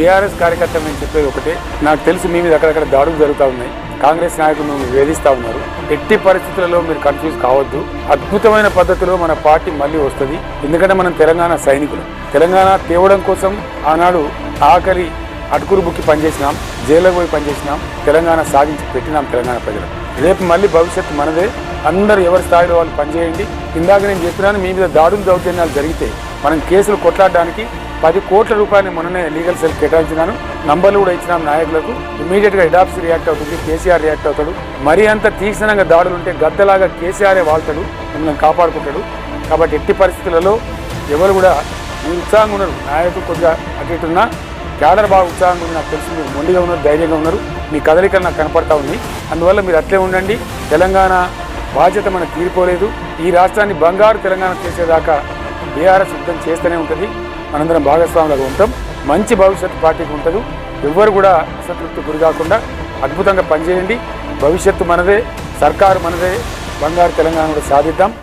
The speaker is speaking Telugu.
బీఆర్ఎస్ కార్యకర్త నేను చెప్పేది ఒకటే. నాకు తెలిసి మీ మీద అక్కడక్కడ దాడులు జరుగుతూ ఉన్నాయి. కాంగ్రెస్ నాయకులు వేధిస్తూ ఉన్నారు. ఎట్టి పరిస్థితులలో మీరు కన్ఫ్యూజ్ కావద్దు. అద్భుతమైన పద్ధతిలో మన పార్టీ మళ్ళీ వస్తుంది. ఎందుకంటే మనం తెలంగాణ సైనికులు. తెలంగాణ తేవడం కోసం ఆనాడు ఆఖరి అటుకురు బుక్కి పనిచేసినాం. జైల్లో పోయి పనిచేసినాం. తెలంగాణ సాధించి పెట్టినాం తెలంగాణ ప్రజలు రేపు మళ్ళీ భవిష్యత్తు మనదే. అందరూ ఎవరి స్థాయిలో వాళ్ళు పనిచేయండి. ఇందాక నేను చెప్పినాను మీ మీద దాడులు దౌర్జన్యాలు జరిగితే మనం కేసులు కొట్లాడడానికి పది కోట్ల రూపాయలు మొన్ననే లీగల్ సెల్ కేటాయించినాను. నంబర్లు కూడా ఇచ్చినాం నాయకులకు. ఇమీడియట్గా ఇడాప్స్ రియాక్ట్ అవుతుంది కేసీఆర్ రియాక్ట్ అవుతాడు. మరీ అంత తీక్షణంగా దాడులు ఉంటే గద్దలాగా కేసీఆరే వాళ్తాడు మిమ్మల్ని కాపాడుకుంటాడు. కాబట్టి ఎట్టి పరిస్థితులలో ఎవరు కూడా మీరు ఉత్సాహంగా ఉన్నారు నాయకులు కొద్దిగా అటు ఇటున్నా క్యాడర్ బాగా ఉత్సాహంగా ఉంది నాకు తెలిసి మీరు మొండిగా ఉన్నారు ధైర్యంగా ఉన్నారు. మీ కదలికలు నాకు కనపడతా ఉంది. అందువల్ల మీరు అట్లే ఉండండి. తెలంగాణ బాధ్యత మనకు తీరిపోలేదు. ఈ రాష్ట్రాన్ని బంగారు తెలంగాణ చేసేదాకా బీఆర్ఎస్ యుద్ధం చేస్తూనే ఉంటుంది. మనందరం భాగస్వాములుగా ఉంటాం. మంచి భవిష్యత్తు పార్టీకి ఉంటుంది. ఎవ్వరు కూడా అసంతృప్తి గురి కాకుండా అద్భుతంగా పనిచేయండి. భవిష్యత్తు మనదే సర్కారు మనదే. బంగారు తెలంగాణ కూడా సాధిద్దాం.